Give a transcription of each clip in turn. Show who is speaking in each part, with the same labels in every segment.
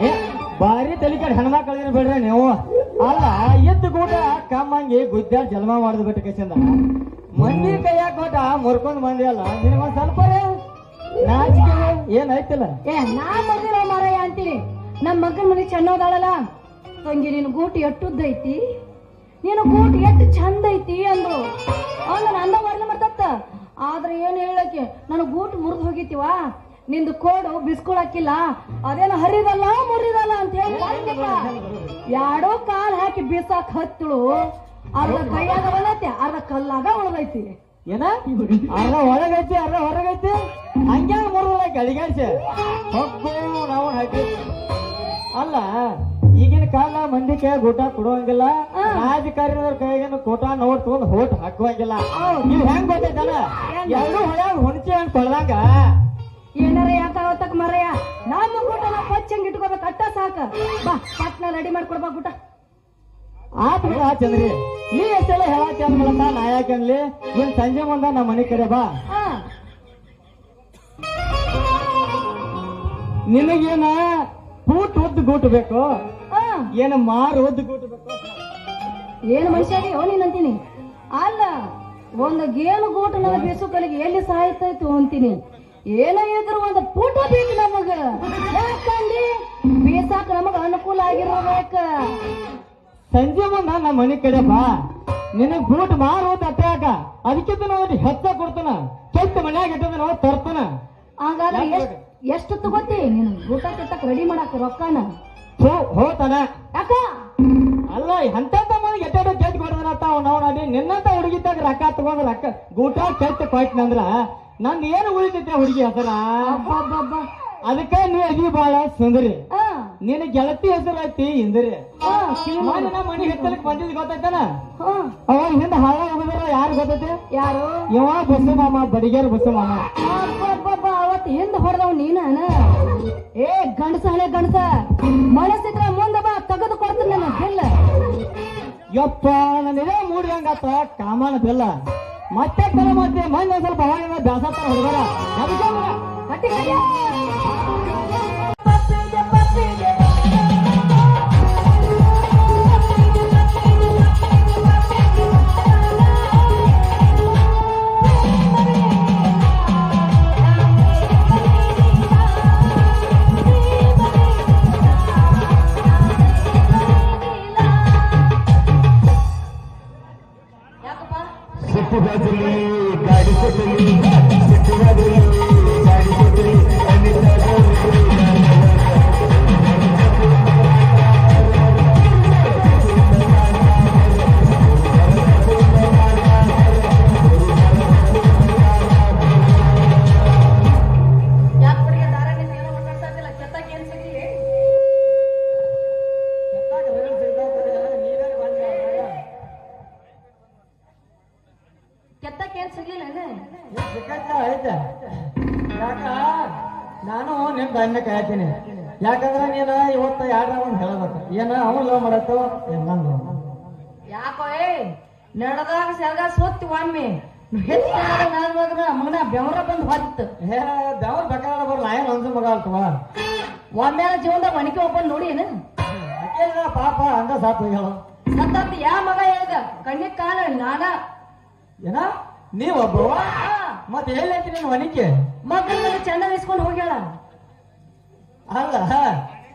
Speaker 1: ಏ, ಬಾರಿ ತಲೆ ಕಡೆ ಹೆಣ್ಮಕ್ಳಿಗೆ ಬಿಡ್ರಿ ನೀವು. ಅಲ್ಲ ಎದ್ದು ಕೂಡ ಕಮ್ಮಂಗಿ ಗುದ್ದ ಜನ್ಮ ಮಾಡಿದ್ ಬಿಟ್ಟು ಕಸಿಂದ. ಮಂದಿ ಕೈಯಾಗ ಕೊಟ್ಟ ಮುರ್ಕೊಂಡ್ ಬಂದಿ ಅಲ್ಲ ನಿನಗೊಂದ್ ಸ್ವಲ್ಪ ನಾಚಿಕೆ ಏನ್ ಐತಿಲ್ಲ
Speaker 2: ಏ, ನಾ ಮಾರಾಯ ನಮ್ಮ ಮನೆ ಚೆನ್ನೋದಾಳಲ್ಲ ತಂಗಿ ನೀನು ಗೂಟ್ ಎಟ್ಟುದ್ದೈತಿ? ನೀನು ಗೂಟ್ ಎಟ್ಟು ಚಂದ ಐತಿ ಅಂದ್ರು. ಅವ್ನು ನನ್ನ ವರ್ಣ ಮಾಡ್ತತ್ತ ಆದ್ರೆ ಏನ್ ಹೇಳಕ್ಕೆ? ನನ್ನ ಗೂಟ್ ಮುರಿದು ಹೋಗಿತಿವಾ ನಿಂದು ಕೋಡು ಬಿಸ್ಕೊಳಕ್ಕಿಲ್ಲ. ಅದೇನು ಹರಿದಲ್ಲ ಮುರಿದಲ್ಲ ಅಂತ ಹೇಳಿ ಯಾಡೋ ಕಾಲ್ ಹಾಕಿ ಬೀಸಾಕ್ ಹತ್ತಳು. ಅರ್ಧ ಕೈಯಾಗ ಒಳೈತಿ ಅರ್ಧ ಕಲ್ಲಾಗ ಒಳಗೈತಿ
Speaker 1: ಏನ? ಅರ್ಧ ಒಳಗೈತಿ ಅರ್ಧ ಹೊರಗೈತಿ? ಹಂಗ ಮುರಿದ ಗಳಿಗಾಡ್ಸಿ ಹೊಕ್ಕು ನಾವು ಹಾಕಿ ಅಲ್ಲ ಈಗಿನ ಕಾಲ ಮಂದಿ ಕೈ ಗೋಟ ಕೊಡುವಂಗಿಲ್ಲ. ರಾಜಕಾರಣಿಯವ್ರ ಕೈಗೇನು ಕೋಟ ನೋಡ್ ತಗೊಂಡ್ ಹೋಟ್ ಹಾಕುವಂಗಿಲ್ಲ. ನೀವ್ ಹೆಂಗ್ ಗೊತ್ತೈತಲ್ಲ?
Speaker 2: ಎಲ್ಲರೂ
Speaker 1: ಎರಡು ಹೊಳ್ಯಾಗ ಹುಣಚಿ ಅಂತ ಕೊಳ್ದಂಗ
Speaker 2: ಪಚ್ಚಂಗ್ ಇಟ್ಕೋಬೇಕು ಅಟ್ಟ ಸಾಕ. ಬಾ ಪಟ್ನ ರೆಡಿ ಮಾಡ್ಕೊಡ್ಬಾ ಊಟ
Speaker 1: ಆತ್ ಚಂದ್ರಿ. ನೀ ಎಷ್ಟೆಲ್ಲ ಹೇಳಾಕ ಮೂಲಕ ನಾ ಯಾಕನ್ಲಿ ನೀನ್ ಸಂಜೆ ಮುಂದ ನಮ್ಮ ಮನೆ ಕಡೆ ಬಾ.
Speaker 2: ಹಾ.
Speaker 1: ನಿನಗೇನ ಕೂಟ್ ಉದ್ದ ಗೂಟು ಬೇಕು?
Speaker 2: ಹಾ.
Speaker 1: ಏನ ಮಾರು ಉದ್ದ ಗೂಟು ಬೇಕು?
Speaker 2: ಏನು ಮನುಷ್ಯ ನೀನ್ ಅಂತೀನಿ. ಅಲ್ಲ ಒಂದು ಗೇನು ಗೂಟು ನನ್ನ ಬೇಸುಕಲಿಗೆ ಎಲ್ಲಿ ಸಾಯ್ತಾಯ್ತು ಅಂತೀನಿ. ಏನ ಇದ್ರು ಒಂದು ಪೂಟ ಬೇಕು ನಮಗ? ಯಾಕಂದಿ? ಬೀಸಾಕ ನಮಗ ಅನುಕೂಲ ಆಗಿರ್ಬೇಕ.
Speaker 1: ಸಂಜೆ ಮುಂದ ನಮ್ಮ ಮನೆ ಕಡೆ ಬಾ. ನಿನಗ್ ಬೂಟ್ ಮಾರು ತಟ್ಟಾಕ ಅದಕ್ಕಿಂತ ನೋಡಿ ಹೆಚ್ಚ ಕೊಡ್ತಾನ. ಕೆಟ್ಟ ಮನ್ಯಾಗ ಇಟ್ಟದ ನಾವು ತರ್ತಾನ.
Speaker 2: ಹಾಗಾದ್ರೆ ಎಷ್ಟ್ ತಗೋತಿ? ನೀನು ಕೆತ್ತಕ್ ರೆಡಿ ಮಾಡಾಕ ರೊಕ್ಕನ?
Speaker 1: ಹೋ ಹೋತಾನ
Speaker 2: ಅಕ್ಕ!
Speaker 1: ಅಲ್ಲ ಎಂತ ಮನೆ ಎಟ್ಟಾಡ ಕೆಟ್ಟ ಕೊಡದನತ್ತ ಅವ್ ನಾವು ನೋಡಿ ನಿನ್ನಂತ ಹುಡುಗಿದ್ದಾಗ ರೊಕ್ಕ ತಗೊಂಡ್ ರೊಕ್ಕ ಗೂಟ ಕೆಟ್ಟ ಕೊಟ್ಟನಂದ್ರ ನಂದ್ ಏನು ಉಳಿತೈತೆ ಹುಡುಗಿ ಹೆಸರ. ಅದಕ್ಕ ನೀ ಅದಿ ಬಾಳ ಸುಂದರಿ. ನಿನ್ನ ಗೆಳತಿ ಹೆಸರು ಐತಿ ಇಂದ್ರಿ. ಮಾಡಿ ನಮ್ಮ ಮನೆ ಹೆತ್ತಲಕ್ ಬಂದಿದ್ ಗೊತ್ತೈತನ
Speaker 2: ಹಾ,
Speaker 1: ಅವಾಗ ಹಿಂದ ಹಾಳ ಹೋಗಿದ್ರ ಯಾರು ಗೊತ್ತೈತಿ?
Speaker 2: ಯಾರು?
Speaker 1: ಇವ ಬಸ್ಸು ಮಾಮ ಬಡಿಗೇರ್ ಬಸ್ಸು ಮಾಮ
Speaker 2: ಅಬ್ಬಬ್ಬಬ್ಬ, ಅವತ್ ಹಿಂದ ಹೊಡೆದವ್ ನೀನ ಏ ಗಂಡಸ ಹಳೆ ಗಂಡಸ ಮನಸ್ಸಿದ್ರ ಮುಂದ ಬಾ ತೆಗೆದು ಕೊಡ್ತೀನಿ ನನ್ನ ಬಿಲ್ಲ
Speaker 1: ಯಪ್ಪ ನನ್ನ ಮೂಡಿ ಹಂಗಾತ? ಕಾಮನ ಬಿಲ್ಲ. ಮತ್ತೆ ತಲೆ ಮತ್ತೆ ಮಂದಿ ಒಂದ್ ಸ್ವಲ್ಪ ಅವಾಗಿಂದ ಬ್ಯಾಸತ್ತ ಹುಡುಗರ.
Speaker 2: ಕಟ್ಟಿ ಕಟ್ಟಿ. ಯಾಕಪ್ಪ
Speaker 1: ದಾನ್ಯ ಯಾಕಂದ್ರ ನೀನ ಇವತ್ತ ಯಾರ ಒಂದ್ ಹೇಳಬೇಕು. ಏನ ಅವನ್ ಲವ್ ಮಾಡತ್ತೋ? ಏನ್
Speaker 2: ಯಾಕೋ ಏ ನಡೆದಾಗ ಸೆಲ್ಗ ಸೊತ್ತಿ ಒಮ್ಮೆ. ಮಗನ ಬೆವರ ಬಂದು ಹೊತ್ತು.
Speaker 1: ದೇವ್ರ ಬೇಕಾದ ಬರಲ್ಲ ಏನ್ ಒಂದು ಮಗ ಅಲ್ತವ?
Speaker 2: ಒಮ್ಮೆ ಜೀವನದಾಗ ಒಣಗಿ ಒಬ್ಬನ್ ನೋಡಿ ಏನು?
Speaker 1: ಪಾಪ ಹಂಗ ಸಾತ್ ಹೇಳ
Speaker 2: ಸತ್ತತ್ ಯಾ ಮಗ ಹೇಳ್ದ? ಕಣ್ಣಿಗ್ ಕಾಲ ನಾನ.
Speaker 1: ಏನ?
Speaker 2: ನೀವೊಬ್ಬ
Speaker 1: ಮತ್ತೆ ಎಲ್ಲೈತಿ ನಿನ್ ಹೊನಿಕೆ
Speaker 2: ಮಗನ ಚಂದ ಇಸ್ಕೊಂಡು ಹೋಗ್ಯಾಳ.
Speaker 1: ಅಲ್ಲ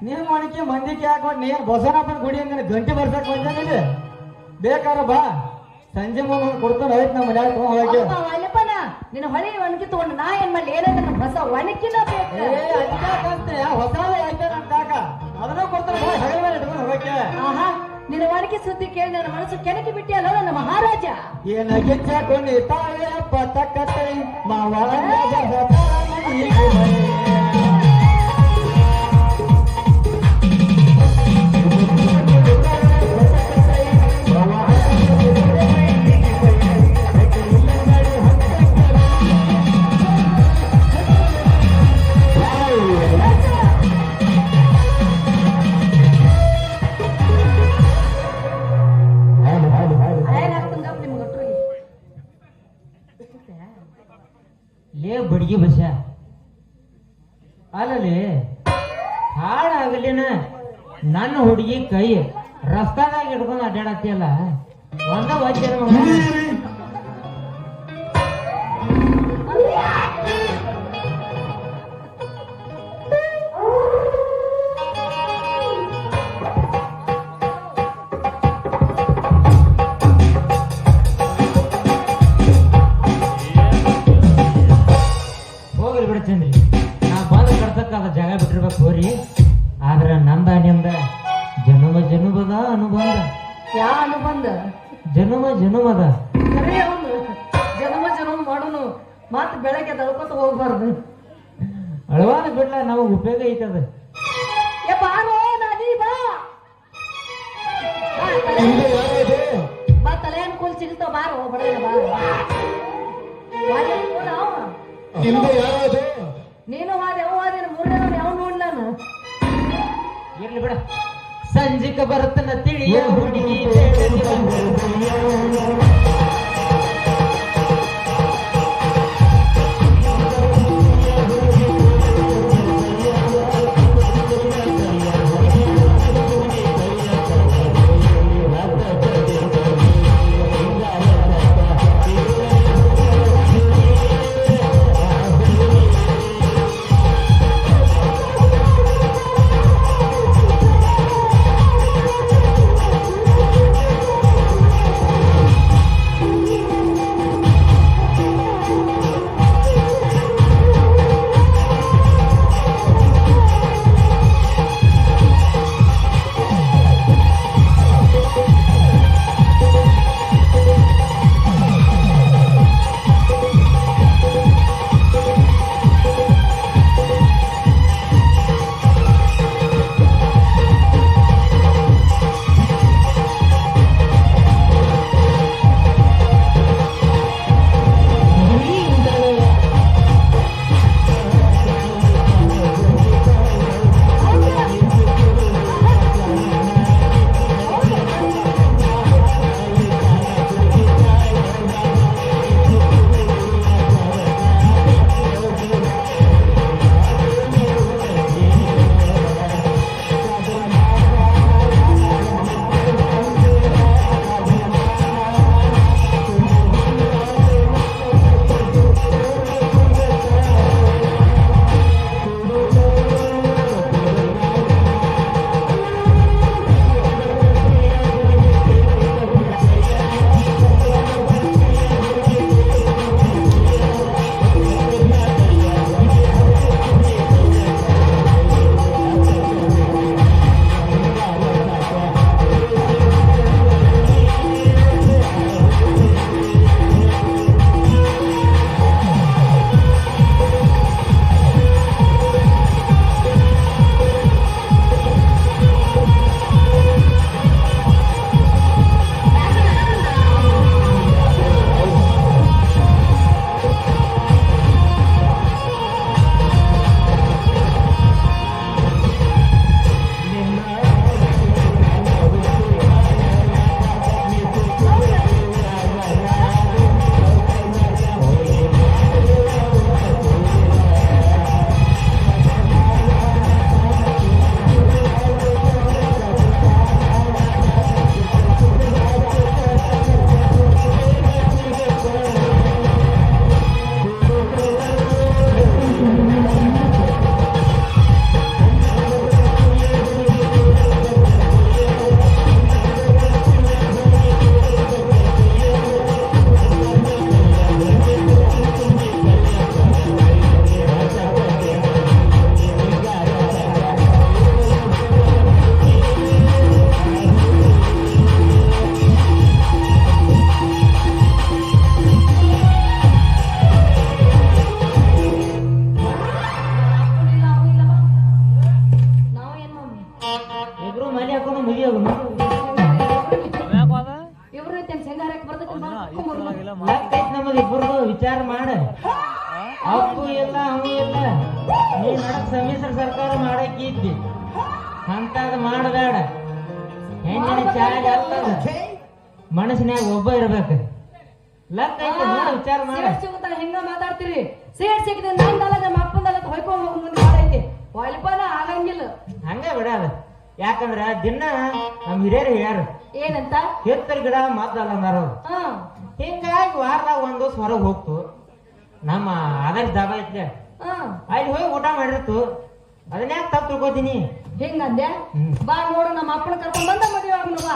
Speaker 1: ನೀನ್ ಮಣಿಕೆ ಮಂದಿಕೆ ಹಾಕೊಂಡ್ ನೀನ್ ಬಸವನಪ್ಪನ ಗುಡಿ ಅಂದ್ರೆ ಗಂಟೆ ಬರ್ಸಕ್ ಬಂದ ಬೇಕಾರ ಬಾ. ಸಂಜೆ ಮುಂದೆ ಕೊಡ್ತಾನ ಆಯ್ತು ನಮ್ಮ ಮನ್ಯಾಗ ತಗೊಂಡ್ ಹೋಗಿ.
Speaker 2: ಅಲ್ಲಪ್ಪನ ನಿನ್ನ ಹೊಳಿ ಒಣಗಿ ತಗೊಂಡು ನಾ ಏನ್ ಮಾಡ್ಲಿ? ಏನಂದ್ರೆ ಹೊಸ ಒಣಕಿನ ಬೇಕು?
Speaker 1: ಏ ಅದ್ಯಾಕಂತೆ ಹೊಸ ಆಯ್ತ ನನ್ ಕಾಕ ಅದನ್ನ ಕೊಡ್ತಾನ ಬಾ ಮೇಲೆ ಇಟ್ಕೊಂಡು ಹೋಗಕ್ಕೆ.
Speaker 2: ಆಹಾ ನಿನ್ನ ಒಣಗಿ ಸುದ್ದಿ ಕೇಳಿ ನನ್ನ ಮನಸ್ಸು ಕೆಣಕಿ ಬಿಟ್ಟಿಯಲ್ಲ ನಮ್ಮ ಮಹಾರಾಜ?
Speaker 1: ಏನ ಗೆಚ್ಚಾಕೊಂಡು ತಾಳೆ ಅಪ್ಪ ತಕ್ಕತ್ತೈ ಮಾವ ಬಡ್ಗಿ ಬಸ
Speaker 3: ಅಲ್ಲಲ್ಲಿ ಹಾಳಾಗಲಿನ ನನ್ನ ಹುಡುಗಿ ಕೈ ರಸ್ತಾದಾಗ ಇಟ್ಕೊಂಡು ಅಡ್ಡಾಡತ್ತಿಯಲ್ಲ? ಒಂದ ವಜ್ರ ಆದ್ರ ನಂದ ನಿಂದ ಜನುಮ ಜನುಮದ ಅನುಬಂಧ.
Speaker 2: ಯಾ ಅನುಬಂಧ?
Speaker 3: ಜನುಮ ಜನುಮದ.
Speaker 2: ಕರೆ ಅವನು ಜನ್ಮ ಜನ್ಮ ಮಾಡೋನು ಮಾತು ಬೆಳಗ್ಗೆ ತಳ್ಕೊತ ಹೋಗ್ಬಾರ್ದು.
Speaker 3: ಅಳವಾದ ಬಿಡ್ಲ ನಮಗ್ ಉಪಯೋಗ ಐತದ.
Speaker 2: ಬಾ. ತಲೆ-
Speaker 4: ಹಿಂದೆ
Speaker 2: ಅನ್ಕೂಲ್ ಸಿಗ್ತಾವ ಬಾರೋ.
Speaker 4: ಹಿಂದೆ ಯಾರದು
Speaker 3: ಇರ್ಲಿ ಬಿಡ. ಸಂಜಿಕ ಬರುತ್ತನ ತಿಳಿಯ ಹುಡುಗಿ ಸಮ್ಮಿಶ್ರ ಸರ್ಕಾರ ಮಾಡಕ್ಕಿದ್ದಿ. ಅಂತದ್ ಮಾಡಬೇಡ. ಹೆಣ್ಣಿನ ಚಾಯ್ ಆಗ್ತದ. ಮನಸ್ಸಿನ್ಯಾಗ ಒಬ್ಬ ಇರ್ಬೇಕು. ಲಕ್ಕ ಐತಿ ನೋಡ ವಿಚಾರ ಮಾಡ.
Speaker 2: ಸಿಗತ್ತ ಹೆಂಗ ಮಾತಾಡ್ತೀರಿ. ಸೇಡ್ ಸಿಕ್ಕಿದೆ ನಂದಲ್ಲ ನಮ್ಮ ಅಪ್ಪಂದಲ್ಲ ಹೊಯ್ಕೊಂಡ್ ಹೋಗ ಮುಂದೆ ಮಾಡೈತಿ ವಾಲಿಪಾನ ಆಗಂಗಿಲ್ಲ.
Speaker 3: ಹಂಗ ಬಿಡದ. ಯಾಕಂದ್ರ ದಿನ ನಮ್ ಹಿರಿಯರು ಯಾರು
Speaker 2: ಏನಂತ?
Speaker 3: ಎತ್ತರ ಗಿಡ ಮದ್ದಲ್ಲ ಅಂದಾರ ಹಿಂಗಾಗಿ ವಾರದಾಗ ಒಂದು ಸ್ವರ ಹೊರಗೆ ಹೋಗ್ತು. ನಮ್ಮ ಆದರ್ಶ ಐತ್ಲೆ
Speaker 2: ಹಾ
Speaker 3: ಅಲ್ಲಿ ಹೋಗಿ ಊಟ ಮಾಡಿರ್ತು. ಅದನ್ನ ಯಾಕೆ ತಪ್ಪು ತಿಳ್ಕೊತೀನಿ.
Speaker 2: ಹಿಂಗಂದೆ. ಬಾ ನೋಡು ನಮ್ಮ ಅಪ್ಪನ ಕರ್ಕೊಂಡ್ ಬಂದ ಮದುವೆ ಬಾ